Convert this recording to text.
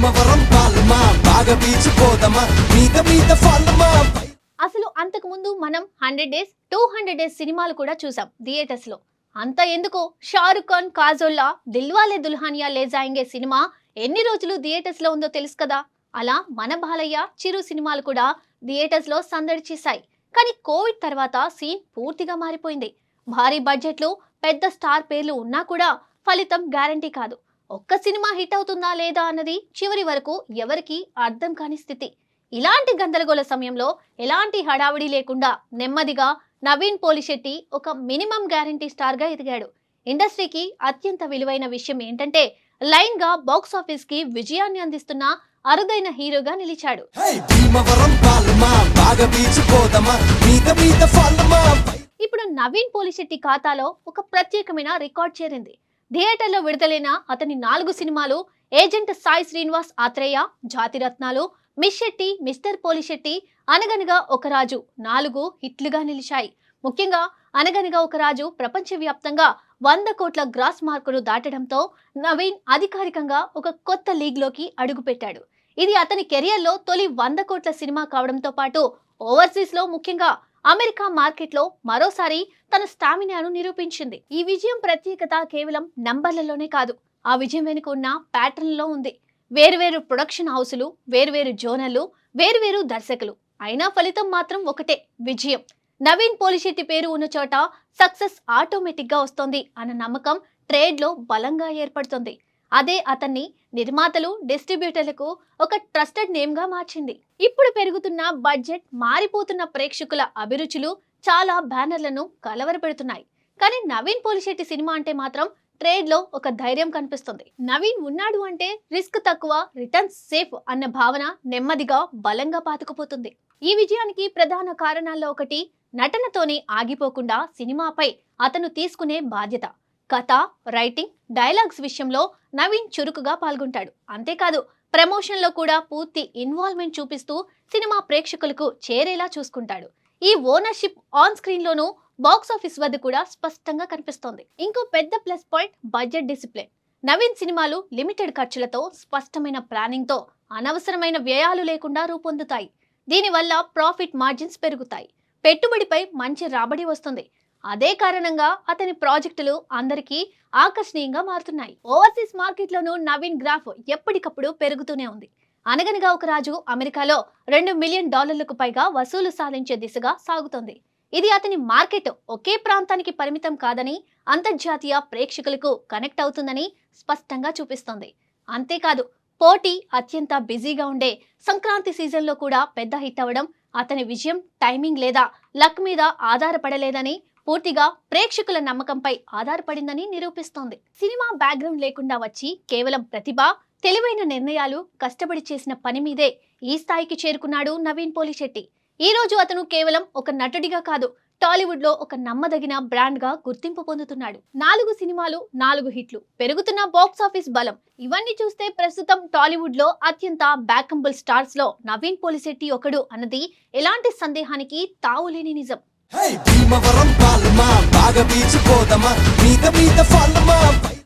భీమవరం పాలమా? బాగా బీచిపోదమా మీద మీద ఫాలమా? అసలు అంతకు ముందు మనం hundred days two hundred days సినిమాలు కూడా చూసాం థియేటర్స్లో. అంత ఎందుకు? షారుఖ్ ఖాన్ కాజోల్లా దిల్వాలే దుల్హానియా లే జాయింగే సినిమా ఎన్ని రోజులు థియేటర్స్లో ఉందో తెలుసు కదా? అలా మన బాలయ్య చిరు సినిమాలు కూడా థియేటర్స్లో సందడి చేశాయి కానీ కోవిడ్ తర్వాత సీన్ పూర్తిగా మారిపోయింది. భారీ బడ్జెట్లు పెద్ద స్టార్ పేర్లు ఉన్నా కూడా ఫలితం గ్యారంటీ కాదు. ఒక్క సినిమా హిట్ అవుతుందా లేదా అన్నది చివరి వరకు ఎవరికీ అర్థం కాని స్థితి. ఇలాంటి గందరగోళ సమయంలో ఎలాంటి హడావిడి లేకుండా నెమ్మదిగా నవీన్ పోలిశెట్టి ఒక మినిమం గ్యారంటీ స్టార్గా ఎదిగాడు. ఇండస్ట్రీకి అత్యంత విలువైన విషయం ఏంటంటే లైన్గా బాక్స్ ఆఫీస్కి విజయాన్ని అందిస్తున్న అరుదైన హీరోగా నిలిచాడు. ఇప్పుడు నవీన్ పోలిశెట్టి ఖాతాలో ఒక ప్రత్యేకమైన రికార్డ్ చేరింది. థియేటర్లో విడుదలైన అతని నాలుగు సినిమాలు agent Sai Srinivas Athreya Jathiratnalu miss Shetty mister Polishetty Anaganaga Oka Raju నాలుగు హిట్లుగా నిలిచాయి. ముఖ్యంగా అనగనగా ఒక రాజు ప్రపంచవ్యాప్తంగా వంద కోట్ల గ్రాస్ మార్కును దాటడంతో నవీన్ అధికారికంగా ఒక కొత్త లీగ్లోకి అడుగుపెట్టాడు. ఇది అతని కెరియర్లో తొలి వంద కోట్ల సినిమా కావడంతో పాటు ఓవర్సీస్లో ముఖ్యంగా అమెరికా మార్కెట్లో మరోసారి తన స్టామినాను నిరూపించింది. ఈ విజయం ప్రత్యేకత కేవలం నంబర్లలోనే కాదు ఆ విజయం వెనుక ఉన్న ప్యాటర్న్లో ఉంది. వేర్వేరు ప్రొడక్షన్ హౌసులు వేర్వేరు జోనర్లు వేర్వేరు దర్శకులు. అయినా ఫలితం మాత్రం ఒకటే విజయం. నవీన్ పోలిశెట్టి పేరు ఉన్న చోట సక్సెస్ ఆటోమేటిక్గా వస్తోంది అన్న నమ్మకం ట్రేడ్లో బలంగా ఏర్పడుతుంది. అదే అతన్ని నిర్మాతలు డిస్ట్రిబ్యూటర్లకు ఒక ట్రస్టెడ్ నేమ్గా మార్చింది. ఇప్పుడు పెరుగుతున్న బడ్జెట్ మారిపోతున్న ప్రేక్షకుల అభిరుచులు చాలా బ్యానర్లను కలవరపెడుతున్నాయి. కానీ నవీన్ పోలిశెట్టి సినిమా అంటే మాత్రం ట్రేడ్లో ఒక ధైర్యం కనిపిస్తుంది. నవీన్ ఉన్నాడు అంటే రిస్క్ తక్కువ రిటర్న్స్ సేఫ్ అన్న భావన నెమ్మదిగా బలంగా పాతుకుపోతుంది. ఈ విజయానికి ప్రధాన కారణాల్లో ఒకటి నటనతోనే ఆగిపోకుండా సినిమాపై అతను తీసుకునే బాధ్యత. కథ రైటింగ్ డైలాగ్స్ విషయంలో నవీన్ చురుకుగా పాల్గొంటాడు. అంతేకాదు ప్రమోషన్లో కూడా పూర్తి ఇన్వాల్వ్మెంట్ చూపిస్తూ సినిమా ప్రేక్షకులకు చేరేలా చూసుకుంటాడు. ఈ ఓనర్షిప్ ఆన్ స్క్రీన్లోనూ బాక్సాఫీస్ బాక్స్ ఆఫీస్ వద్ద కూడా స్పష్టంగా కనిపిస్తోంది. ఇంకో పెద్ద plus point budget discipline. Naveen సినిమాలు లిమిటెడ్ ఖర్చులతో స్పష్టమైన ప్లానింగ్తో అనవసరమైన వ్యయాలు లేకుండా రూపొందుతాయి. దీనివల్ల ప్రాఫిట్ మార్జిన్స్ పెరుగుతాయి. పెట్టుబడిపై మంచి రాబడి వస్తుంది. అదే కారణంగా అతని ప్రాజెక్టులు అందరికీ ఆకర్షణీయంగా మారుతున్నాయి. ఓవర్సీస్ మార్కెట్లోనూ నవీన్ గ్రాఫ్ ఎప్పటికప్పుడు పెరుగుతూనే ఉంది. అనగనగా ఒక రాజు అమెరికాలో రెండు మిలియన్ డాలర్లకు పైగా వసూలు సాధించే దిశగా సాగుతోంది. ఇది అతని మార్కెట్ ఒకే ప్రాంతానికి పరిమితం కాదని అంతర్జాతీయ ప్రేక్షకులకు కనెక్ట్ అవుతుందని స్పష్టంగా చూపిస్తోంది. అంతేకాదు పోటీ అత్యంత బిజీగా ఉండే సంక్రాంతి సీజన్లో కూడా పెద్ద హిట్ అవ్వడం అతని విజయం టైమింగ్ లేదా లక్ మీద ఆధారపడలేదని పూర్తిగా ప్రేక్షకుల నమ్మకంపై ఆధారపడిందని నిరూపిస్తోంది. సినిమా బ్యాక్గ్రౌండ్ లేకుండా వచ్చి కేవలం ప్రతిభ తెలివైన నిర్ణయాలు కష్టపడి చేసిన పని మీదే ఈ స్థాయికి చేరుకున్నాడు నవీన్ పోలిశెట్టి. ఈ రోజు అతను కేవలం ఒక నటుడిగా కాదు టాలీవుడ్లో ఒక నమ్మదగిన బ్రాండ్గా గుర్తింపు పొందుతున్నాడు. నాలుగు సినిమాలు నాలుగు హిట్లు పెరుగుతున్న బాక్స్ ఆఫీస్ బలం. ఇవన్నీ చూస్తే ప్రస్తుతం టాలీవుడ్లో అత్యంత బ్యాకంబుల్ స్టార్స్లో నవీన్ పోలిశెట్టి ఒకడు అన్నది ఎలాంటి సందేహానికి తావులేని నిజం. భీమవరం పాలమా బాగా బీచిపోదమా మీద మీద ఫాలమా